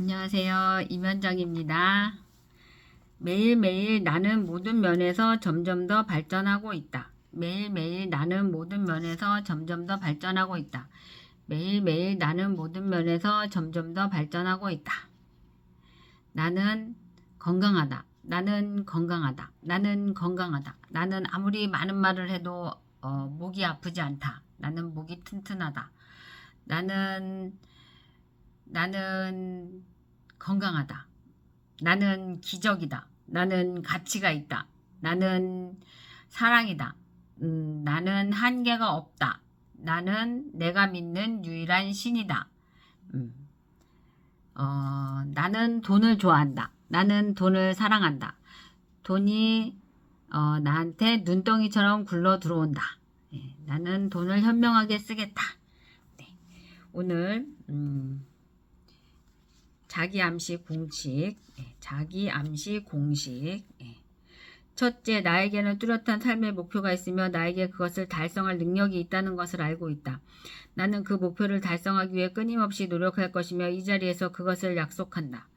안녕하세요. 임현정입니다. 매일매일 나는 모든 면에서 점점 더 발전하고 있다. 매일매일 나는 모든 면에서 점점 더 발전하고 있다. 매일매일 나는 모든 면에서 점점 더 발전하고 있다. 나는 건강하다. 나는 건강하다. 나는 건강하다. 나는 아무리 많은 말을 해도 어, 목이 아프지 않다. 나는 목이 튼튼하다. 나는 나는 건강하다. 나는 기적이다. 나는 가치가 있다. 나는 사랑이다. 음, 나는 한계가 없다. 나는 내가 믿는 유일한 신이다. 음. 어, 나는 돈을 좋아한다. 나는 돈을 사랑한다. 돈이 어, 나한테 눈덩이처럼 굴러 들어온다. 예, 나는 돈을 현명하게 쓰겠다. 네. 오늘 음, 자기 암시 공식, 예, 자기 암시 공식. 예. 첫째, 나에게는 뚜렷한 삶의 목표가 있으며 나에게 그것을 달성할 능력이 있다는 것을 알고 있다. 나는 그 목표를 달성하기 위해 끊임없이 노력할 것이며 이 자리에서 그것을 약속한다.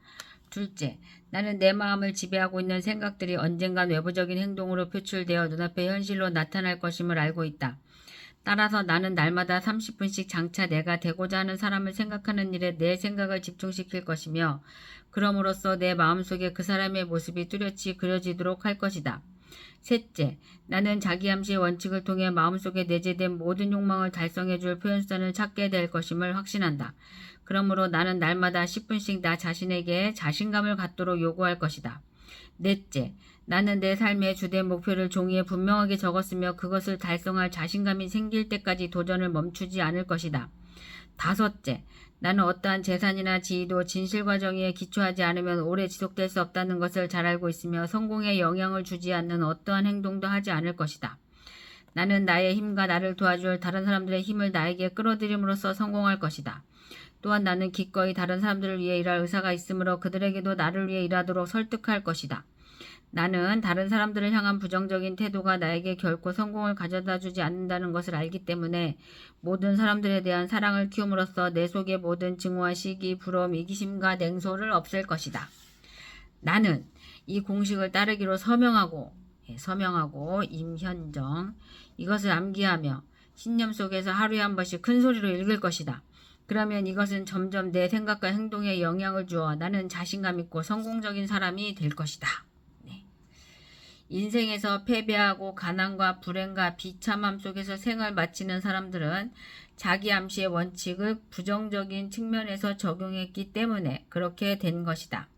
둘째, 나는 내 마음을 지배하고 있는 생각들이 언젠간 외부적인 행동으로 표출되어 눈앞에 현실로 나타날 것임을 알고 있다. 따라서 나는 날마다 30분씩 장차 내가 되고자 하는 사람을 생각하는 일에 내 생각을 집중시킬 것이며 그럼으로써 내 마음속에 그 사람의 모습이 뚜렷이 그려지도록 할 것이다. 셋째, 나는 자기 암시의 원칙을 통해 마음속에 내재된 모든 욕망을 달성해줄 표현선을 찾게 될 것임을 확신한다. 그러므로 나는 날마다 10분씩 나 자신에게 자신감을 갖도록 요구할 것이다. 넷째, 나는 내 삶의 주된 목표를 종이에 분명하게 적었으며 그것을 달성할 자신감이 생길 때까지 도전을 멈추지 않을 것이다. 다섯째, 나는 어떠한 재산이나 지위도 진실 과정에 기초하지 않으면 오래 지속될 수 없다는 것을 잘 알고 있으며 성공에 영향을 주지 않는 어떠한 행동도 하지 않을 것이다. 나는 나의 힘과 나를 도와줄 다른 사람들의 힘을 나에게 끌어들임으로써 성공할 것이다. 또한 나는 기꺼이 다른 사람들을 위해 일할 의사가 있으므로 그들에게도 나를 위해 일하도록 설득할 것이다. 나는 다른 사람들을 향한 부정적인 태도가 나에게 결코 성공을 가져다 주지 않는다는 것을 알기 때문에 모든 사람들에 대한 사랑을 키움으로써 내 속의 모든 증오와 시기, 부러움, 이기심과 냉소를 없앨 것이다. 나는 이 공식을 따르기로 서명하고 예, 서명하고 임현정 이것을 암기하며 신념 속에서 하루에 한 번씩 큰 소리로 읽을 것이다. 그러면 이것은 점점 내 생각과 행동에 영향을 주어 나는 자신감 있고 성공적인 사람이 될 것이다. 네. 인생에서 패배하고 가난과 불행과 비참함 속에서 생을 마치는 사람들은 자기 암시의 원칙을 부정적인 측면에서 적용했기 때문에 그렇게 된 것이다.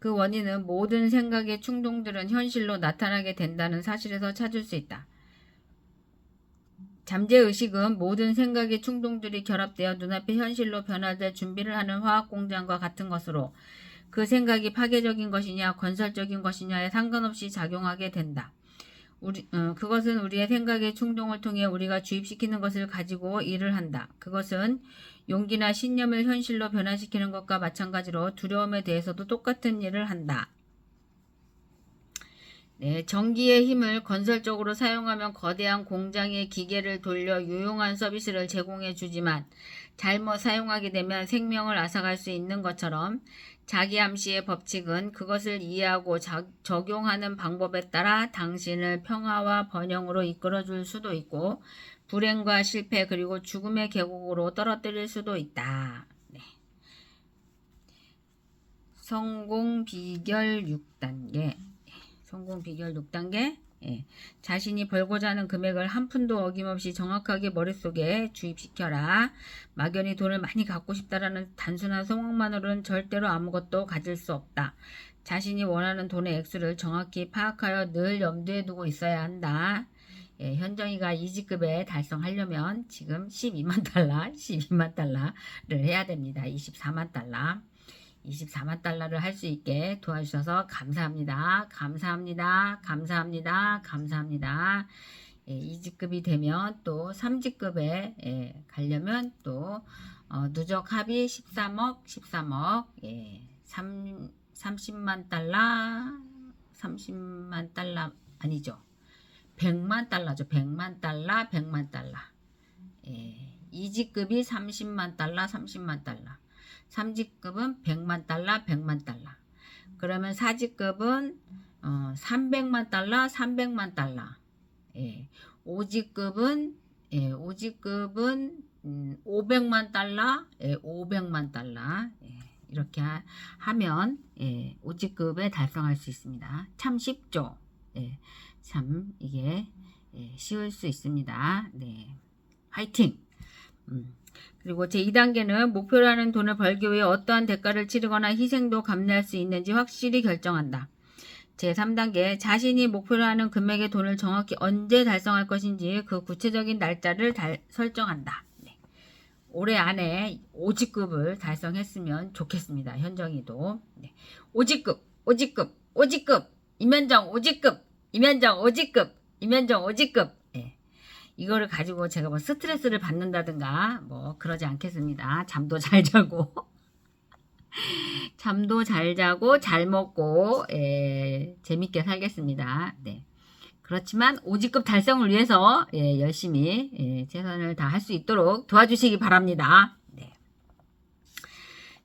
그 원인은 모든 생각의 충동들은 현실로 나타나게 된다는 사실에서 찾을 수 있다. 잠재의식은 모든 생각의 충동들이 결합되어 눈앞의 현실로 변화될 준비를 하는 화학공장과 같은 것으로 그 생각이 파괴적인 것이냐 건설적인 것이냐에 상관없이 작용하게 된다. 우리, 어, 그것은 우리의 생각의 충동을 통해 우리가 주입시키는 것을 가지고 일을 한다. 그것은 용기나 신념을 현실로 변화시키는 것과 마찬가지로 두려움에 대해서도 똑같은 일을 한다. 네, 전기의 힘을 건설적으로 사용하면 거대한 공장의 기계를 돌려 유용한 서비스를 제공해 주지만 잘못 사용하게 되면 생명을 앗아갈 수 있는 것처럼 자기 암시의 법칙은 그것을 이해하고 자, 적용하는 방법에 따라 당신을 평화와 번영으로 이끌어 줄 수도 있고 불행과 실패 그리고 죽음의 계곡으로 떨어뜨릴 수도 있다. 네. 성공 비결 6단계 성공 비결 6단계 예. 자신이 벌고자 하는 금액을 한 푼도 어김없이 정확하게 머릿속에 주입시켜라. 막연히 돈을 많이 갖고 싶다라는 단순한 소망만으로는 절대로 아무것도 가질 수 없다. 자신이 원하는 돈의 액수를 정확히 파악하여 늘 염두에 두고 있어야 한다. 예, 현정이가 이지급에 달성하려면 지금 12만 달러, 12만 달러를 해야 됩니다. 24만 달러. 24만 달러를 할 수 있게 도와주셔서 감사합니다. 감사합니다. 감사합니다. 감사합니다. 예, 2직급이 되면 또 3직급에 예, 가려면 또 어, 누적 합이 13억, 13억, 예, 3, 30만 달러, 30만 달러 아니죠. 100만 달러죠. 100만 달러, 100만 달러. 예, 2직급이 30만 달러, 30만 달러. 3직급은 100만 달러, 100만 달러. 그러면 4직급은 어, 300만 달러, 300만 달러. 예. 5직급은 예, 5직급은 음, 500만 달러, 예, 500만 달러. 예, 이렇게 하, 하면 예, 5직급에 달성할 수 있습니다. 참 쉽죠. 예, 참 이게 예, 쉬울 수 있습니다. 네. 화이팅! 음. 그리고 제2단계는 목표라는 돈을 벌기 위해 어떠한 대가를 치르거나 희생도 감내할 수 있는지 확실히 결정한다. 제3단계 자신이 목표로 하는 금액의 돈을 정확히 언제 달성할 것인지 그 구체적인 날짜를 달- 설정한다. 네. 올해 안에 5직급을 달성했으면 좋겠습니다. 현정이도. 네. 5직급, 5직급, 5직급, 임현정 5직급, 임현정 5직급, 임현정 5직급. 예. 이거를 가지고 제가 뭐 스트레스를 받는다든가 뭐 그러지 않겠습니다. 잠도 잘 자고. 잠도 잘 자고 잘 먹고 예, 재밌게 살겠습니다. 네. 그렇지만 5직급 달성을 위해서 예, 열심히 예, 최선을 다할 수 있도록 도와주시기 바랍니다.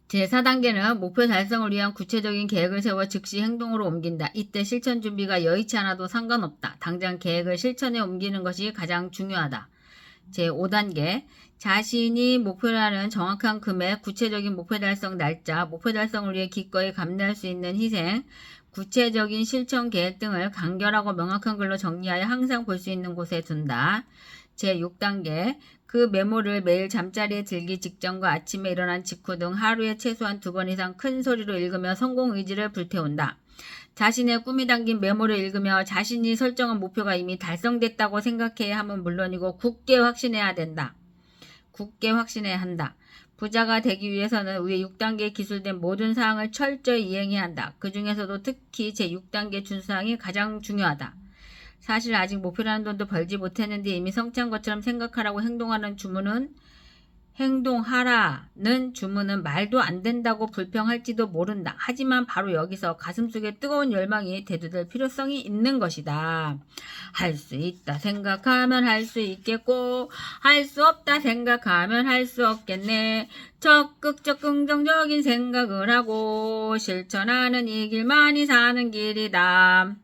네. 제4단계는 목표 달성을 위한 구체적인 계획을 세워 즉시 행동으로 옮긴다. 이때 실천 준비가 여의치 않아도 상관없다. 당장 계획을 실천에 옮기는 것이 가장 중요하다. 제5단계 자신이 목표라는 정확한 금액, 구체적인 목표 달성 날짜, 목표 달성을 위해 기꺼이 감내할 수 있는 희생, 구체적인 실천 계획 등을 간결하고 명확한 글로 정리하여 항상 볼 수 있는 곳에 둔다. 제6단계 그 메모를 매일 잠자리에 들기 직전과 아침에 일어난 직후 등 하루에 최소한 두 번 이상 큰 소리로 읽으며 성공 의지를 불태운다. 자신의 꿈이 담긴 메모를 읽으며 자신이 설정한 목표가 이미 달성됐다고 생각해야 하면 물론이고 굳게 확신해야 된다. 굳게 확신해야 한다. 부자가 되기 위해서는 위에 6단계에 기술된 모든 사항을 철저히 이행해야 한다. 그 중에서도 특히 제6단계 준수사항이 가장 중요하다. 사실 아직 목표라는 돈도 벌지 못했는데 이미 성취한 것처럼 생각하라고 행동하는 주문은 행동하라는 주문은 말도 안 된다고 불평할지도 모른다. 하지만 바로 여기서 가슴속에 뜨거운 열망이 대두될 필요성이 있는 것이다. 할 수 있다 생각하면 할 수 있겠고 할 수 없다 생각하면 할 수 없겠네. 적극적 긍정적인 생각을 하고 실천하는 이 길만이 사는 길이다.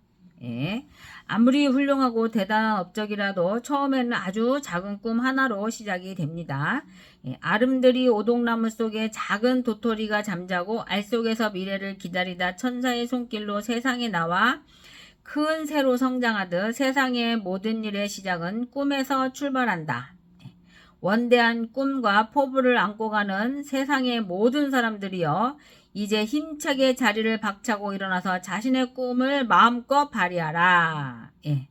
예. 아무리 훌륭하고 대단한 업적이라도 처음에는 아주 작은 꿈 하나로 시작이 됩니다. 예, 아름드리 오동나무 속에 작은 도토리가 잠자고 알 속에서 미래를 기다리다 천사의 손길로 세상에 나와 큰 새로 성장하듯 세상의 모든 일의 시작은 꿈에서 출발한다. 예, 원대한 꿈과 포부를 안고 가는 세상의 모든 사람들이여 이제 힘차게 자리를 박차고 일어나서 자신의 꿈을 마음껏 발휘하라. 예.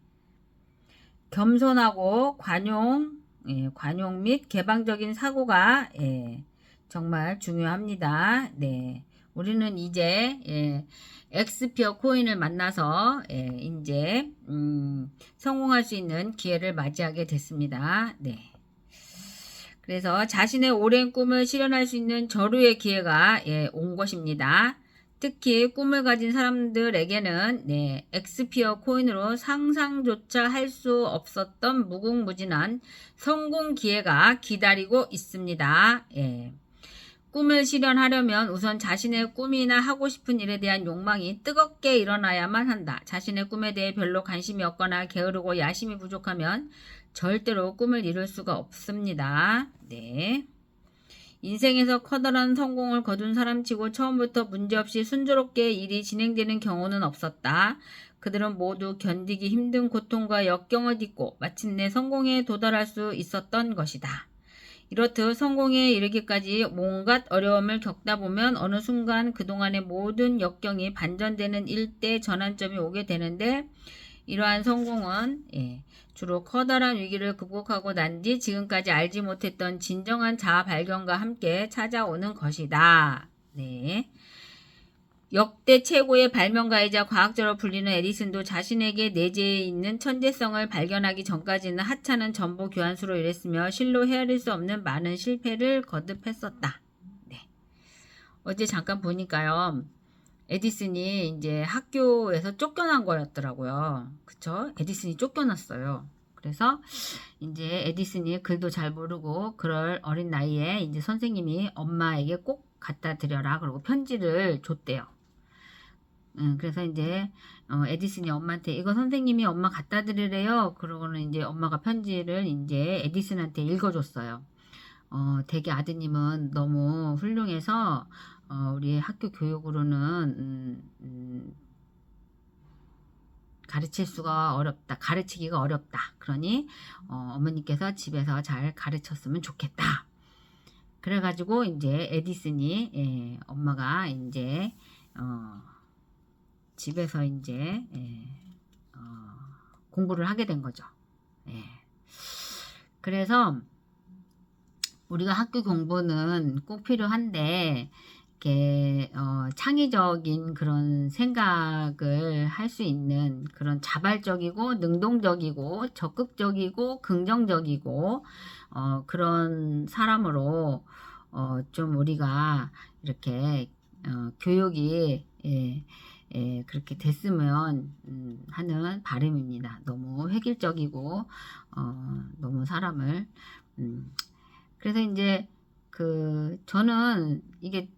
겸손하고 관용, 예, 관용 및 개방적인 사고가 예, 정말 중요합니다. 네. 우리는 이제 예, 엑스피어 코인을 만나서 예, 이제 음, 성공할 수 있는 기회를 맞이하게 됐습니다. 네. 그래서 자신의 오랜 꿈을 실현할 수 있는 절호의 기회가 예, 온 것입니다. 특히 꿈을 가진 사람들에게는 네, 엑스피어 코인으로 상상조차 할 수 없었던 무궁무진한 성공 기회가 기다리고 있습니다. 예. 꿈을 실현하려면 우선 자신의 꿈이나 하고 싶은 일에 대한 욕망이 뜨겁게 일어나야만 한다. 자신의 꿈에 대해 별로 관심이 없거나 게으르고 야심이 부족하면 절대로 꿈을 이룰 수가 없습니다. 네. 인생에서 커다란 성공을 거둔 사람치고 처음부터 문제없이 순조롭게 일이 진행되는 경우는 없었다. 그들은 모두 견디기 힘든 고통과 역경을 딛고 마침내 성공에 도달할 수 있었던 것이다. 이렇듯 성공에 이르기까지 온갖 어려움을 겪다 보면 어느 순간 그동안의 모든 역경이 반전되는 일대 전환점이 오게 되는데 이러한 성공은 예, 주로 커다란 위기를 극복하고 난 뒤 지금까지 알지 못했던 진정한 자아 발견과 함께 찾아오는 것이다. 네. 역대 최고의 발명가이자 과학자로 불리는 에디슨도 자신에게 내재해 있는 천재성을 발견하기 전까지는 하찮은 정보 교환수로 일했으며 실로 헤아릴 수 없는 많은 실패를 거듭했었다. 네. 어제 잠깐 보니까요. 에디슨이 이제 학교에서 쫓겨난 거였더라고요. 그쵸? 에디슨이 쫓겨났어요. 그래서 이제 에디슨이 글도 잘 모르고 그럴 어린 나이에 이제 선생님이 엄마에게 꼭 갖다 드려라 그러고 편지를 줬대요. 음, 그래서 이제 어, 에디슨이 엄마한테 이거 선생님이 엄마 갖다 드리래요. 그러고는 이제 엄마가 편지를 이제 에디슨한테 읽어줬어요. 어, 되게 아드님은 너무 훌륭해서 어, 우리 학교 교육으로는 음, 음, 가르칠 수가 어렵다. 가르치기가 어렵다. 그러니 어, 어머니께서 집에서 잘 가르쳤으면 좋겠다. 그래가지고 이제 에디슨이 예, 엄마가 이제 어, 집에서 이제 예, 어, 공부를 하게 된 거죠. 예. 그래서 우리가 학교 공부는 꼭 필요한데 이렇게 어, 창의적인 그런 생각을 할 수 있는 그런 자발적이고 능동적이고 적극적이고 긍정적이고 어, 그런 사람으로 어, 좀 우리가 이렇게 어, 교육이 예, 예, 그렇게 됐으면 음, 하는 바람입니다. 너무 획일적이고 어, 너무 사람을 음, 그래서 이제 그 저는 이게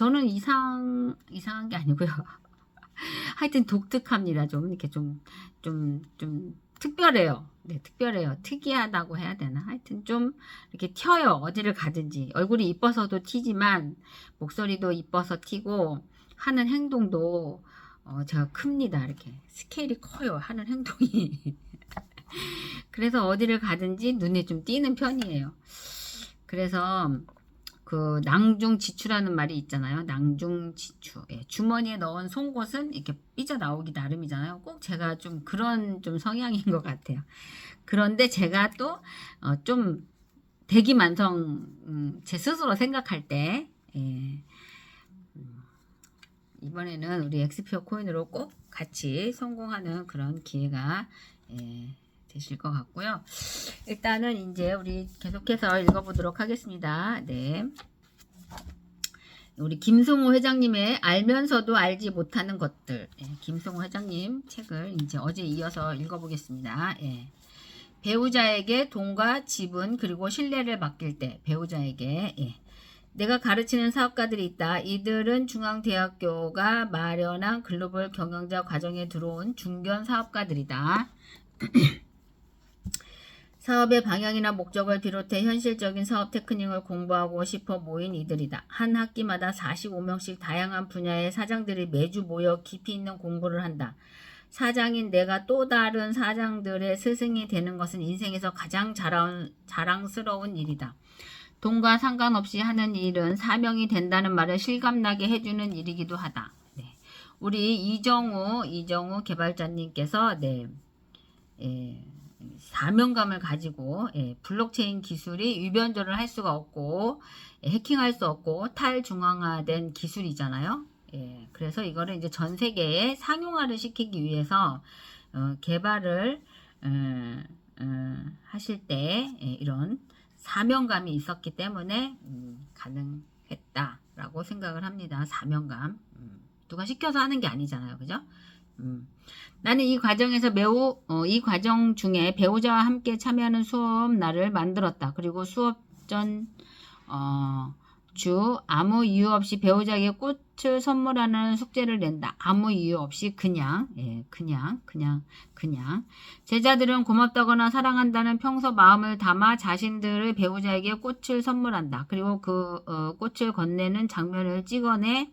저는 이상 이상한 게 아니고요. 하여튼 독특합니다. 좀 이렇게 좀 좀 좀 특별해요. 네, 특별해요. 특이하다고 해야 되나? 하여튼 좀 이렇게 튀어요. 어디를 가든지. 얼굴이 이뻐서도 튀지만 목소리도 이뻐서 튀고 하는 행동도 어, 제가 큽니다. 이렇게 스케일이 커요. 하는 행동이. 그래서 어디를 가든지 눈에 좀 띄는 편이에요. 그래서 그 낭중지추라는 말이 있잖아요. 낭중지추. 예, 주머니에 넣은 송곳은 이렇게 삐져 나오기 나름이잖아요. 꼭 제가 좀 그런 좀 성향인 것 같아요. 그런데 제가 또좀 대기만성 음, 제 스스로 생각할 때 예, 음, 이번에는 우리 엑스피어 코인으로 꼭 같이 성공하는 그런 기회가 예, 되실 것 같고요. 일단은 이제 우리 계속해서 읽어보도록 하겠습니다. 네. 우리 김승호 회장님의 알면서도 알지 못하는 것들. 예, 김승호 회장님 책을 이제 어제 이어서 읽어보겠습니다. 예. 배우자에게 돈과 지분 그리고 신뢰를 맡길 때 배우자에게 예. 내가 가르치는 사업가들이 있다. 이들은 중앙대학교가 마련한 글로벌 경영자 과정에 들어온 중견 사업가들이다. 사업의 방향이나 목적을 비롯해 현실적인 사업 테크닉을 공부하고 싶어 모인 이들이다. 한 학기마다 45명씩 다양한 분야의 사장들이 매주 모여 깊이 있는 공부를 한다. 사장인 내가 또 다른 사장들의 스승이 되는 것은 인생에서 가장 자랑, 자랑스러운 일이다. 돈과 상관없이 하는 일은 사명이 된다는 말을 실감나게 해주는 일이기도 하다. 네. 우리 이정우, 이정우 개발자님께서, 네, 예, 사명감을 가지고, 예, 블록체인 기술이 위변조를 할 수가 없고, 예, 해킹할 수 없고, 탈중앙화된 기술이잖아요. 예, 그래서 이거를 이제 전 세계에 상용화를 시키기 위해서, 어, 개발을, 어, 어, 하실 때, 예, 이런 사명감이 있었기 때문에 음, 가능했다라고 생각을 합니다. 사명감. 음, 누가 시켜서 하는 게 아니잖아요. 그죠? 음, 나는 이 과정에서 매우 어, 이 과정 중에 배우자와 함께 참여하는 수업 날을 만들었다. 그리고 수업 전 어, 주 아무 이유 없이 배우자에게 꽃을 선물하는 숙제를 낸다. 아무 이유 없이 그냥 예, 그냥 그냥 그냥 제자들은 고맙다거나 사랑한다는 평소 마음을 담아 자신들의 배우자에게 꽃을 선물한다. 그리고 그 어, 꽃을 건네는 장면을 찍어내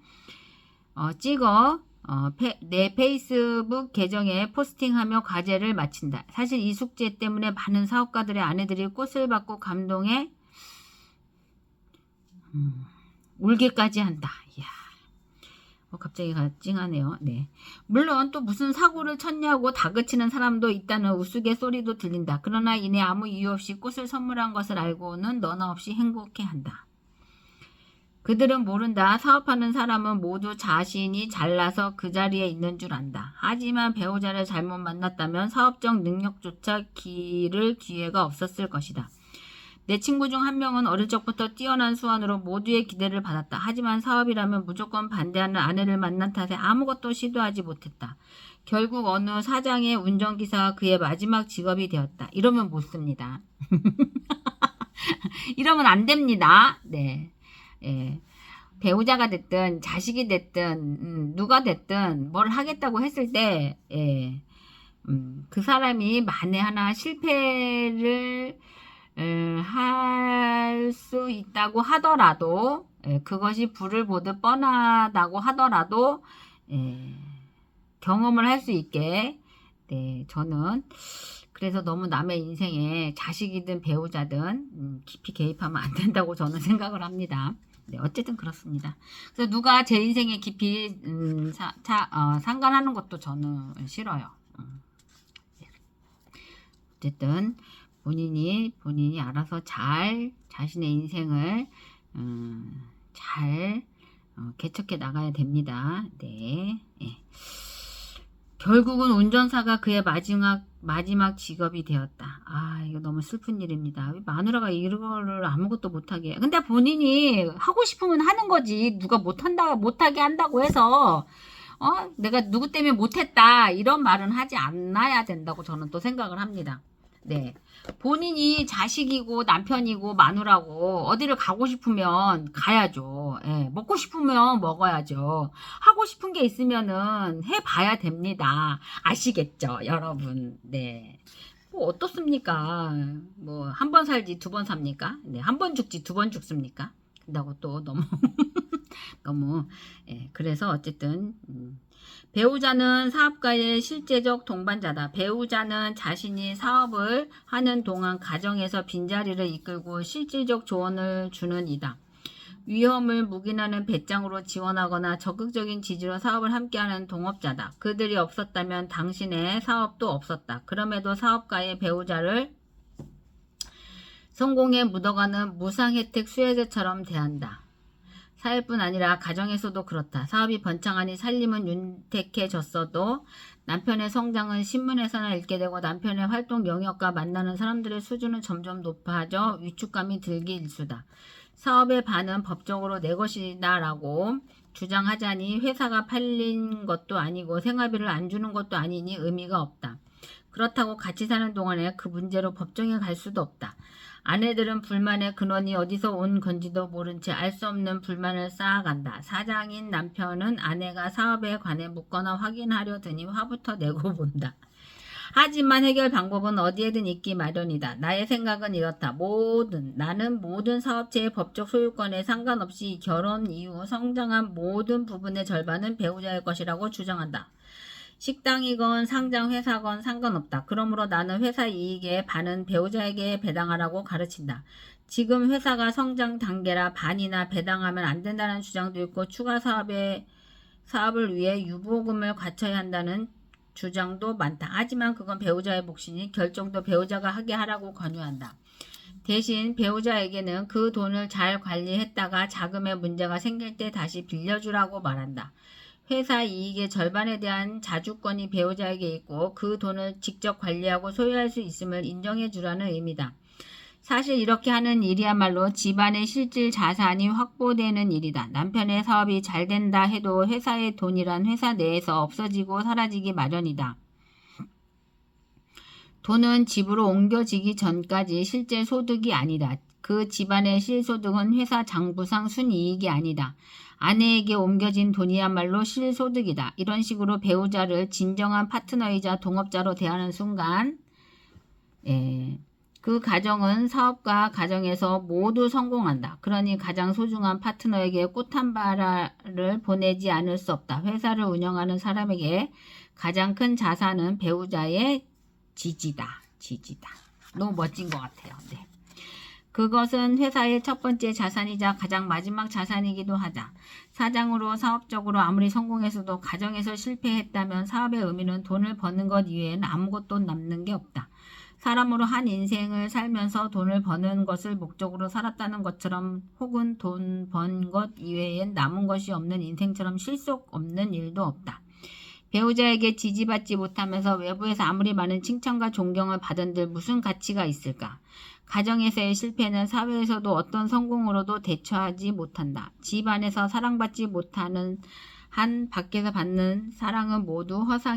어, 찍어 어, 페, 내 페이스북 계정에 포스팅하며 과제를 마친다. 사실 이 숙제 때문에 많은 사업가들의 아내들이 꽃을 받고 감동해 음, 울기까지 한다. 이야. 어, 갑자기 찡하네요. 네. 물론 또 무슨 사고를 쳤냐고 다그치는 사람도 있다는 우스갯소리도 들린다. 그러나 이내 아무 이유 없이 꽃을 선물한 것을 알고는 너나 없이 행복해 한다. 그들은 모른다. 사업하는 사람은 모두 자신이 잘나서 그 자리에 있는 줄 안다. 하지만 배우자를 잘못 만났다면 사업적 능력조차 기를 기회가 없었을 것이다. 내 친구 중 한 명은 어릴 적부터 뛰어난 수완으로 모두의 기대를 받았다. 하지만 사업이라면 무조건 반대하는 아내를 만난 탓에 아무것도 시도하지 못했다. 결국 어느 사장의 운전기사가 그의 마지막 직업이 되었다. 이러면 못 씁니다. 이러면 안 됩니다. 네. 예. 배우자가 됐든 자식이 됐든 음, 누가 됐든 뭘 하겠다고 했을 때 예, 음, 그 사람이 만에 하나 실패를 할수 있다고 하더라도 예, 그것이 불을 보듯 뻔하다고 하더라도 예, 경험을 할 수 있게 네, 저는 그래서 너무 남의 인생에 자식이든 배우자든 음, 깊이 개입하면 안 된다고 저는 생각을 합니다. 네, 어쨌든 그렇습니다. 그래서 누가 제 인생에 깊이 음, 사, 자, 어, 상관하는 것도 저는 싫어요. 음. 네. 어쨌든 본인이 본인이 알아서 잘 자신의 인생을 음, 잘 어, 개척해 나가야 됩니다. 네. 예. 결국은 운전사가 그의 마지막 마지막 직업이 되었다. 아 이거 너무 슬픈 일입니다. 왜 마누라가 이거를 아무것도 못하게. 해? 근데 본인이 하고 싶으면 하는 거지. 누가 못한다 못하게 한다고 해서 어 내가 누구 때문에 못했다 이런 말은 하지 않아야 된다고 저는 또 생각을 합니다. 네. 본인이 자식이고 남편이고 마누라고 어디를 가고 싶으면 가야죠. 예, 먹고 싶으면 먹어야죠. 하고 싶은 게 있으면은 해봐야 됩니다. 아시겠죠, 여러분? 네. 뭐 어떻습니까? 뭐 한 번 살지 두 번 삽니까? 네, 한 번 죽지 두 번 죽습니까? 근다고 또 너무 너무 예, 그래서 어쨌든 음, 배우자는 사업가의 실제적 동반자다. 배우자는 자신이 사업을 하는 동안 가정에서 빈자리를 이끌고 실질적 조언을 주는 이다. 위험을 묵인하는 배짱으로 지원하거나 적극적인 지지로 사업을 함께하는 동업자다. 그들이 없었다면 당신의 사업도 없었다. 그럼에도 사업가의 배우자를 성공에 묻어가는 무상 혜택 수혜자처럼 대한다. 사회뿐 아니라 가정에서도 그렇다. 사업이 번창하니 살림은 윤택해졌어도 남편의 성장은 신문에서나 읽게 되고 남편의 활동 영역과 만나는 사람들의 수준은 점점 높아져 위축감이 들기 일수다. 사업의 반은 법적으로 내 것이다라고 주장하자니 회사가 팔린 것도 아니고 생활비를 안 주는 것도 아니니 의미가 없다. 그렇다고 같이 사는 동안에 그 문제로 법정에 갈 수도 없다. 아내들은 불만의 근원이 어디서 온 건지도 모른 채 알 수 없는 불만을 쌓아간다. 사장인 남편은 아내가 사업에 관해 묻거나 확인하려 드니 화부터 내고 본다. 하지만 해결 방법은 어디에든 있기 마련이다. 나의 생각은 이렇다. 모든 나는 모든 사업체의 법적 소유권에 상관없이 결혼 이후 성장한 모든 부분의 절반은 배우자의 것이라고 주장한다. 식당이건 상장 회사건 상관없다. 그러므로 나는 회사 이익의 반은 배우자에게 배당하라고 가르친다. 지금 회사가 성장 단계라 반이나 배당하면 안 된다는 주장도 있고 추가 사업에 사업을 위해 유보금을 갖춰야 한다는 주장도 많다. 하지만 그건 배우자의 몫이니 결정도 배우자가 하게 하라고 권유한다. 대신 배우자에게는 그 돈을 잘 관리했다가 자금에 문제가 생길 때 다시 빌려주라고 말한다. 회사 이익의 절반에 대한 자주권이 배우자에게 있고 그 돈을 직접 관리하고 소유할 수 있음을 인정해 주라는 의미다. 사실 이렇게 하는 일이야말로 집안의 실질 자산이 확보되는 일이다. 남편의 사업이 잘 된다 해도 회사의 돈이란 회사 내에서 없어지고 사라지기 마련이다. 돈은 집으로 옮겨지기 전까지 실제 소득이 아니다. 그 집안의 실소득은 회사 장부상 순이익이 아니다. 아내에게 옮겨진 돈이야말로 실소득이다. 이런 식으로 배우자를 진정한 파트너이자 동업자로 대하는 순간, 예, 그 가정은 사업과 가정에서 모두 성공한다. 그러니 가장 소중한 파트너에게 꽃 한 바라를 보내지 않을 수 없다. 회사를 운영하는 사람에게 가장 큰 자산은 배우자의 지지다. 지지다. 너무 멋진 것 같아요. 네. 그것은 회사의 첫 번째 자산이자 가장 마지막 자산이기도 하다. 사장으로 사업적으로 아무리 성공했어도 가정에서 실패했다면 사업의 의미는 돈을 버는 것 이외에는 아무것도 남는 게 없다. 사람으로 한 인생을 살면서 돈을 버는 것을 목적으로 살았다는 것처럼 혹은 돈 번 것 이외엔 남은 것이 없는 인생처럼 실속 없는 일도 없다. 배우자에게 지지받지 못하면서 외부에서 아무리 많은 칭찬과 존경을 받은들 무슨 가치가 있을까? 가정에서의 실패는 사회에서도 어떤 성공으로도 대처하지 못한다. 집 안에서 사랑받지 못하는 한 밖에서 받는 사랑은 모두 허상이